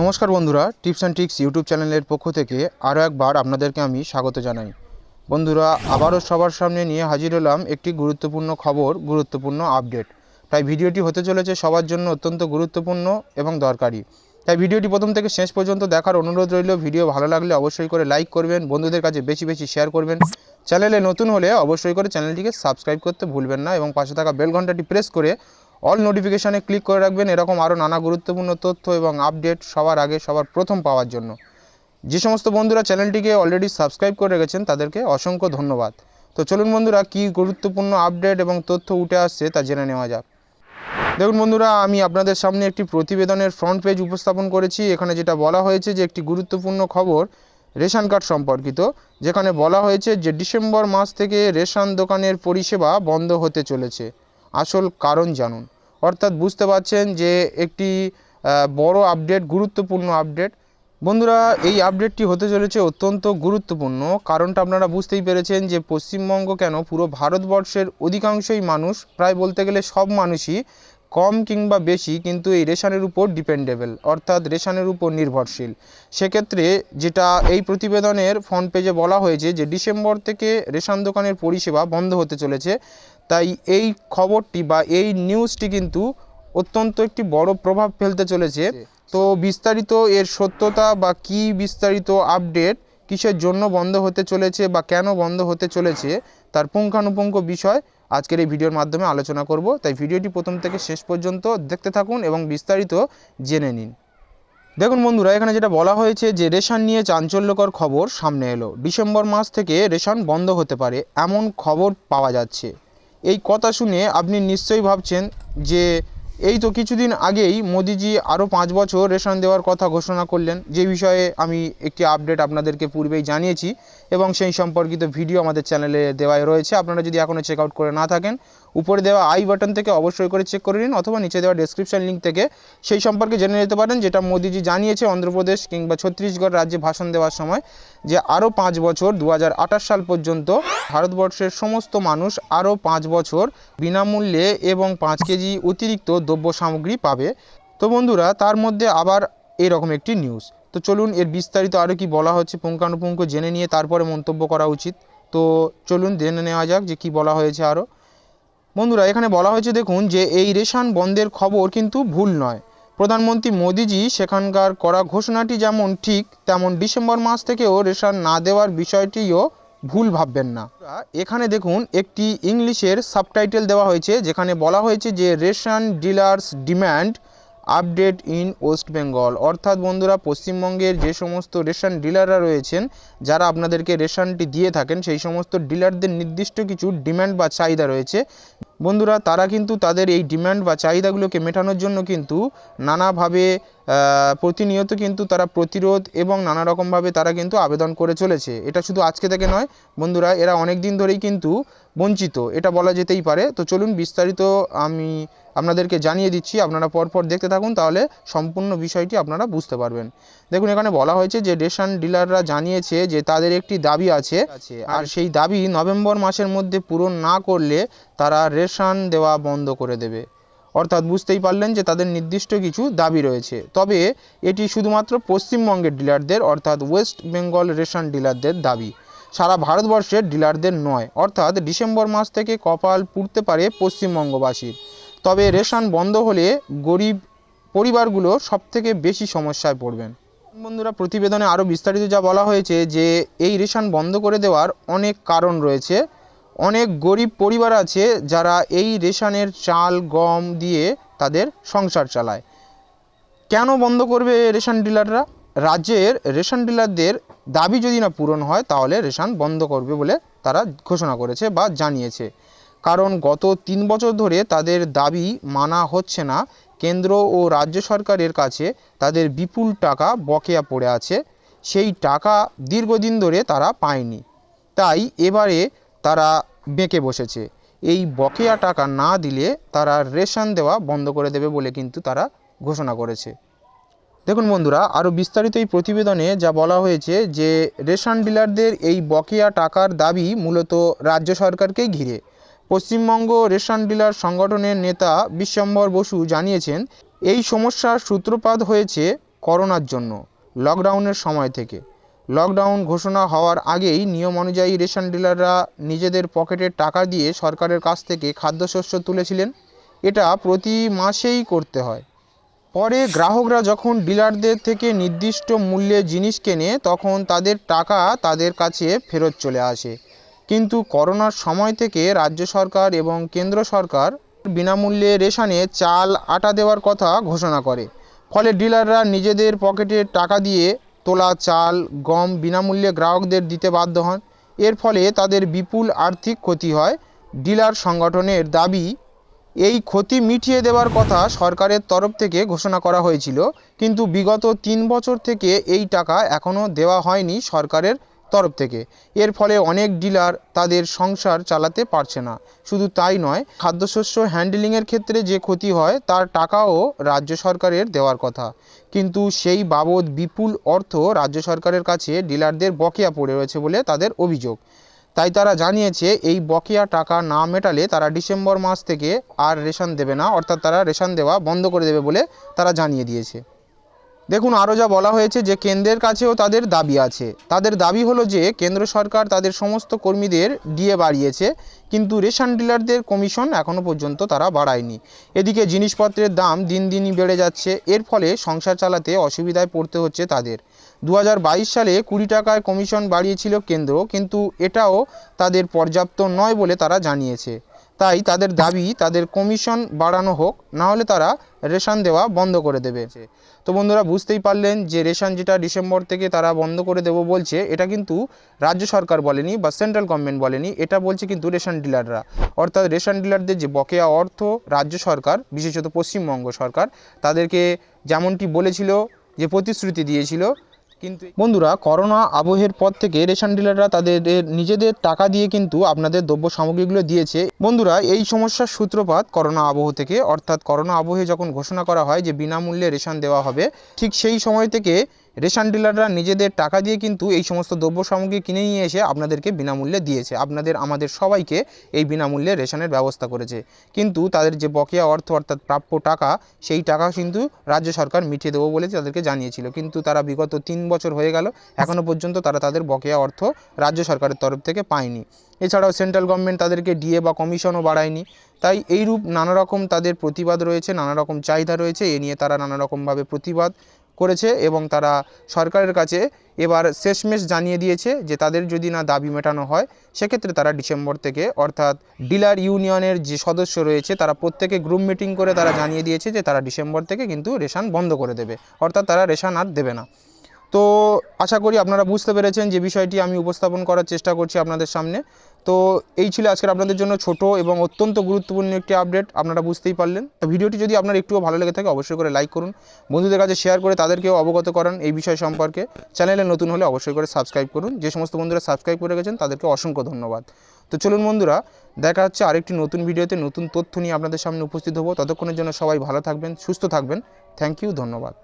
নমস্কার বন্ধুরা, tips and tricks YouTube চ্যানেলের পক্ষ থেকে আরও একবার আপনাদেরকে আমি স্বাগত জানাই। বন্ধুরা, আবারও সবার সামনে নিয়ে হাজির হলাম একটি গুরুত্বপূর্ণ খবর, গুরুত্বপূর্ণ আপডেট। তাই ভিডিওটি হতে চলেছে সবার জন্য অত্যন্ত গুরুত্বপূর্ণ এবং দরকারি। তাই ভিডিওটি প্রথম থেকে শেষ পর্যন্ত দেখার অনুরোধ রইল। ভিডিও ভালো লাগলে অবশ্যই করে লাইক করবেন, বন্ধুদের কাছে বেশি বেশি শেয়ার করবেন। চ্যানেলে নতুন হলে অবশ্যই করে চ্যানেলটিকে সাবস্ক্রাইব করতে ভুলবেন না এবং পাশে থাকা বেল ঘন্টাটি প্রেস করে অল নোটিফিকেশানে ক্লিক করে রাখবেন। এরকম আরও নানা গুরুত্বপূর্ণ তথ্য এবং আপডেট সবার আগে, সবার প্রথম পাওয়ার জন্য। যে সমস্ত বন্ধুরা চ্যানেলটিকে অলরেডি সাবস্ক্রাইব করে রেখেছেন, তাদেরকে অসংখ্য ধন্যবাদ। তো চলুন বন্ধুরা, কি গুরুত্বপূর্ণ আপডেট এবং তথ্য উঠে আসছে তা জেনে নেওয়া যাক। দেখুন বন্ধুরা, আমি আপনাদের সামনে একটি প্রতিবেদনের ফ্রন্ট পেজ উপস্থাপন করেছি। এখানে যেটা বলা হয়েছে যে, একটি গুরুত্বপূর্ণ খবর রেশন কার্ড সম্পর্কিত, যেখানে বলা হয়েছে যে, ডিসেম্বর মাস থেকে রেশন দোকানের পরিষেবা বন্ধ হতে চলেছে। আসল কারণ জানুন। অর্থাৎ বুঝতে পারছেন যে একটি বড় আপডেট গুরুত্বপূর্ণ আপডেট বন্ধুরা, এই আপডেটটি হতে চলেছে অত্যন্ত গুরুত্বপূর্ণ। কারণটা আপনারা বুঝতেই পেরেছেন যে পশ্চিমবঙ্গ কেন পুরো ভারতবর্ষের অধিকাংশই মানুষ, প্রায় বলতে গেলে সব মানুষই কম কিংবা বেশি কিন্তু এই রেশনের উপর ডিপেন্ডেবল অর্থাৎ রেশনের উপর নির্ভরশীল। সেক্ষেত্রে যেটা এই প্রতিবেদনের ফ্রন্ট পেজে বলা হয়েছে যে ডিসেম্বর থেকে রেশন দোকানের পরিষেবা বন্ধ হতে চলেছে। তাই এই খবরটি বা এই নিউজটি কিন্তু অত্যন্ত একটি বড় প্রভাব ফেলতে চলেছে। তো বিস্তারিত এর সত্যতা বা কি বিস্তারিত আপডেট কিসের জন্য বন্ধ হতে চলেছে বা কেন বন্ধ হতে চলেছে তার পুঙ্খানুপুঙ্খ বিষয় আজকের এই ভিডিওর মাধ্যমে আলোচনা করব। তাই ভিডিওটি প্রথম থেকে শেষ পর্যন্ত দেখতে থাকুন এবং বিস্তারিত জেনে নিন। দেখুন বন্ধুরা এখানে যেটা বলা হয়েছে যে রেশন নিয়ে চাঞ্চল্যকর খবর সামনে এলো। ডিসেম্বর মাস থেকে রেশন বন্ধ হতে পারে এমন খবর পাওয়া যাচ্ছে। এই কথা শুনে আপনি নিশ্চয়ই ভাবছেন যে এই তো কিছুদিন আগেই মোদিজি আরও পাঁচ বছর রেশন দেওয়ার কথা ঘোষণা করলেন। যে বিষয়ে আমি একটি আপডেট আপনাদেরকে পূর্বেই জানিয়েছি এবং সেই সম্পর্কিত ভিডিও আমাদের চ্যানেলে দেওয়াই রয়েছে। আপনারা যদি এখনও চেক আউট করে না থাকেন, উপরে দেওয়া আই বাটন থেকে অবশ্যই করে চেক করে নিন অথবা নিচে দেওয়া ডেসক্রিপশন লিঙ্ক থেকে। সেই সম্পর্কে জেনে নিতে পারেন যেটা মোদিজি জানিয়েছে অন্ধ্রপ্রদেশ কিংবা ছত্তিশগড় রাজ্যে ভাষণ দেওয়ার সময় যে আরও পাঁচ বছর দু হাজার আঠাশ সাল পর্যন্ত ভারতবর্ষের সমস্ত মানুষ আরও পাঁচ বছর বিনামূল্যে এবং পাঁচ কেজি অতিরিক্ত দ্রব্য সামগ্রী পাবে। তো বন্ধুরা, তার মধ্যে আবার এরকম একটি নিউজ তো চলুন এর বিস্তারিত আরও কি বলা হচ্ছে পুঙ্খানুপুঙ্খ জেনে নিয়ে তারপরে মন্তব্য করা উচিত। তো চলুন জেনে নেওয়া যাক যে কি বলা হয়েছে আরও বন্ধুরা, এখানে বলা হয়েছে, দেখুন, যে এই রেশন বন্ধের খবর কিন্তু ভুল নয়। প্রধানমন্ত্রী মোদিজি সেখানকার করা ঘোষণাটি যেমন ঠিক, তেমন ডিসেম্বর মাস থেকেও রেশন না দেওয়ার বিষয়টিও ভুল ভাববেন না। এখানে দেখুন, একটি ইংলিশের সাবটাইটেল দেওয়া হয়েছে, যেখানে বলা হয়েছে যে ration dealers demand update in West Bengal. অর্থাৎ বন্ধুরা, পশ্চিমবঙ্গের যে সমস্ত রেশন ডিলাররা রয়েছেন, যারা আপনাদেরকে রেশনটি দিয়ে থাকেন, সেই সমস্ত ডিলারদের নির্দিষ্ট কিছু ডিম্যান্ড বা চাহিদা রয়েছে। বন্ধুরা, তারা কিন্তু তাদের এই ডিম্যান্ড বা চাহিদাগুলোকে মেটানোর জন্য কিন্তু নানাভাবে প্রতিনিয়ত কিন্তু তারা প্রতিরোধ এবং নানা রকমভাবে তারা কিন্তু আবেদন করে চলেছে। এটা শুধু আজকে থেকে নয়, বন্ধুরা, এরা অনেক দিন ধরেই কিন্তু বঞ্চিত, এটা বলা যেতেই পারে। তো চলুন বিস্তারিত আমি আপনাদেরকে জানিয়ে দিচ্ছি, আপনারা পরপর দেখতে থাকুন, তাহলে সম্পূর্ণ বিষয়টি আপনারা বুঝতে পারবেন। দেখুন, এখানে বলা হয়েছে যে রেশন ডিলাররা জানিয়েছে যে তাদের একটি দাবি আছে, আর সেই দাবি নভেম্বর মাসের মধ্যে পূরণ না করলে তারা রেশন দেওয়া বন্ধ করে দেবে। অর্থাৎ বুঝতেই পারলেন যে তাদের নির্দিষ্ট কিছু দাবি রয়েছে। তবে এটি শুধুমাত্র পশ্চিমবঙ্গের ডিলারদের, অর্থাৎ ওয়েস্ট বেঙ্গল রেশন ডিলারদের দাবি। সারা ভারতবর্ষের ডিলারদের নয়। অর্থাৎ ডিসেম্বর মাস থেকে কপাল পুড়তে পারে পশ্চিমবঙ্গবাসীর। তবে রেশন বন্ধ হলে গরিব পরিবারগুলো সবথেকে বেশি সমস্যায় পড়বেন। বন্ধুরা, প্রতিবেদনে আরও বিস্তারিত যা বলা হয়েছে যে, এই রেশন বন্ধ করে দেওয়ার অনেক কারণ রয়েছে। অনেক গরিব পরিবার আছে যারা এই রেশনের চাল, গম দিয়ে তাদের সংসার চালায়। কেন বন্ধ করবে রেশন ডিলাররা? রাজ্যের রেশন ডিলারদের দাবি যদি না পূরণ হয়, তাহলে রেশন বন্ধ করবে বলে তারা ঘোষণা করেছে বা জানিয়েছে। কারণ গত তিন বছর ধরে তাদের দাবি মানা হচ্ছে না। কেন্দ্র ও রাজ্য সরকারের কাছে তাদের বিপুল টাকা বকেয়া পড়ে আছে। সেই টাকা দীর্ঘদিন ধরে তারা পায়নি। তাই এবারে তারা বেঁকে বসেছে। এই বকেয়া টাকা না দিলে তারা রেশন দেওয়া বন্ধ করে দেবে বলে কিন্তু তারা ঘোষণা করেছে। দেখুন বন্ধুরা আরও বিস্তারিত এই প্রতিবেদনে যা বলা হয়েছে যে, রেশন ডিলারদের এই বকেয়া টাকার দাবি মূলত রাজ্য সরকারকেই ঘিরে। পশ্চিমবঙ্গ রেশন ডিলার সংগঠনের নেতা বিশ্বম্বর বসু জানিয়েছেন, এই সমস্যার সূত্রপাত হয়েছে করোনার জন্য, লকডাউনের সময় থেকে। লকডাউন ঘোষণা হওয়ার আগেই নিয়ম অনুযায়ী রেশন ডিলাররা নিজেদের পকেটের টাকা দিয়ে সরকারের কাছ থেকে খাদ্যশস্য তুলেছিলেন। এটা প্রতি মাসেই করতে হয়। পরে গ্রাহকরা যখন ডিলারদের থেকে নির্দিষ্ট মূল্যে জিনিস কেনে, তখন তাদের টাকা তাদের কাছে ফেরত চলে আসে। কিন্তু করোনার সময় থেকে রাজ্য সরকার এবং কেন্দ্র সরকার বিনামূল্যে রেশনে চাল, আটা দেওয়ার কথা ঘোষণা করে। ফলে ডিলাররা নিজেদের পকেটের টাকা দিয়ে তোলা চাল, গম বিনামূল্যে গ্রাহকদের দিতে বাধ্য হন। এর ফলে তাদের বিপুল আর্থিক ক্ষতি হয়। ডিলার সংগঠনের দাবি এই ক্ষতি মিটিয়ে দেওয়ার কথা সরকারের তরফ থেকে ঘোষণা করা হয়েছিল, কিন্তু বিগত তিন বছর থেকে এই টাকা এখনও দেওয়া হয়নি সরকারের তরফ থেকে। এর ফলে অনেক ডিলার তাদের সংসার চালাতে পারছে না। শুধু তাই নয়, খাদ্যশস্য হ্যান্ডেলিংয়ের ক্ষেত্রে যে ক্ষতি হয়, তার টাকাও রাজ্য সরকারের দেওয়ার কথা। কিন্তু সেই বাবদ বিপুল অর্থ রাজ্য সরকারের কাছে ডিলারদের বকেয়া পড়ে রয়েছে বলে তাদের অভিযোগ। তাই তারা জানিয়েছে, এই বকেয়া টাকা না মেটালে তারা ডিসেম্বর মাস থেকে আর রেশন দেবে না, অর্থাৎ তারা রেশন দেওয়া বন্ধ করে দেবে বলে তারা জানিয়ে দিয়েছে। দেখুন আরও যা বলা হয়েছে যে কেন্দ্রের কাছেও তাদের দাবি আছে। তাদের দাবি হলো যে, কেন্দ্র সরকার তাদের সমস্ত কর্মীদের ডিএ বাড়িয়েছে, কিন্তু রেশন ডিলারদের কমিশন এখনও পর্যন্ত তারা বাড়ায়নি। এদিকে জিনিসপত্রের দাম দিন দিনই বেড়ে যাচ্ছে, এর ফলে সংসার চালাতে অসুবিধায় পড়তে হচ্ছে তাদের। দু হাজার বাইশ সালে কুড়ি টাকায় কমিশন বাড়িয়েছিল কেন্দ্র, কিন্তু এটাও তাদের পর্যাপ্ত নয় বলে তারা জানিয়েছে। তাই তাদের দাবি, তাদের কমিশন বাড়ানো হোক, না হলে তারা রেশন দেওয়া বন্ধ করে দেবে। তো বন্ধুরা, বুঝতেই পারলেন যে রেশন যেটা ডিসেম্বর থেকে তারা বন্ধ করে দেব বলছে, এটা কিন্তু রাজ্য সরকার বলেনি বা সেন্ট্রাল গভর্নমেন্ট বলেনি, এটা বলছে কিন্তু রেশন ডিলাররা। অর্থাৎ রেশন ডিলারদের যে বকেয়া অর্থ রাজ্য সরকার, বিশেষত পশ্চিমবঙ্গ সরকার, তাদেরকে যেমনটি বলেছিল যে প্রতিশ্রুতি দিয়েছিল কিন্তু বন্ধুরা, করোনা আবহের পর থেকে রেশন ডিলাররা তাদের নিজেদের টাকা দিয়ে কিন্তু আপনাদের দ্রব্য সামগ্রীগুলো দিয়েছে। বন্ধুরা, এই সমস্যার সূত্রপাত করোনা আবহ থেকে। অর্থাৎ করোনা আবহে যখন ঘোষণা করা হয় যে বিনামূল্যে রেশন দেওয়া হবে, ঠিক সেই সময় থেকে রেশন ডিলাররা নিজেদের টাকা দিয়ে কিন্তু এই সমস্ত দ্রব্য সামগ্রী কিনে নিয়ে এসে আপনাদেরকে বিনামূল্যে দিয়েছে। আপনাদের, আমাদের সবাইকে এই বিনামূল্যে রেশনের ব্যবস্থা করেছে। কিন্তু তাদের যে বকেয়া অর্থ অর্থাৎ প্রাপ্য টাকা, সেই টাকা কিন্তু রাজ্য সরকার মিটিয়ে দেবো বলে তাদেরকে জানিয়েছিল। কিন্তু তারা বিগত তিন বছর হয়ে গেল এখনও পর্যন্ত তারা তাদের বকেয়া অর্থ রাজ্য সরকারের তরফ থেকে পায়নি। এছাড়াও সেন্ট্রাল গভর্নমেন্ট তাদেরকে ডিএ বা কমিশনও বাড়ায়নি। তাই এইরূপ নানা রকম তাদের প্রতিবাদ রয়েছে, নানা রকম চাহিদা রয়েছে, এ নিয়ে তারা নানা রকমভাবে প্রতিবাদ করেছে এবং তারা সরকারের কাছে এবার শেষমেশ জানিয়ে দিয়েছে যে তাদের যদি না দাবি মেটানো হয়, সেক্ষেত্রে তারা ডিসেম্বর থেকে অর্থাৎ ডিলার ইউনিয়নের যে সদস্য রয়েছে, তারা প্রত্যেকে গ্রুপ মিটিং করে তারা জানিয়ে দিয়েছে যে তারা ডিসেম্বর থেকে কিন্তু রেশন বন্ধ করে দেবে। অর্থাৎ তারা রেশন আর দেবে না। তো আশা করি আপনারা বুঝতে পেরেছেন যে বিষয়টি আমি উপস্থাপন করার চেষ্টা করছি আপনাদের সামনে। তো এই ছিল আজকের আপনাদের জন্য ছোট এবং অত্যন্ত গুরুত্বপূর্ণ একটি আপডেট, আপনারা বুঝতেই পারলেন। তো ভিডিওটি যদি আপনার একটুও ভালো লেগে থাকে, অবশ্যই করে লাইক করুন, বন্ধুদের কাছে শেয়ার করে তাদেরকেও অবগত করান এই বিষয় সম্পর্কে। চ্যানেলে নতুন হলে অবশ্যই করে সাবস্ক্রাইব করুন, যে সমস্ত বন্ধুরা সাবস্ক্রাইব করে গেছেন তাদেরকে অসংখ্য ধন্যবাদ। তো চলুন বন্ধুরা, দেখা হচ্ছে আরেকটি নতুন ভিডিওতে, নতুন তথ্য নিয়ে আপনাদের সামনে উপস্থিত হব। ততক্ষণের জন্য সবাই ভালো থাকবেন, সুস্থ থাকবেন। থ্যাংক ইউ, ধন্যবাদ।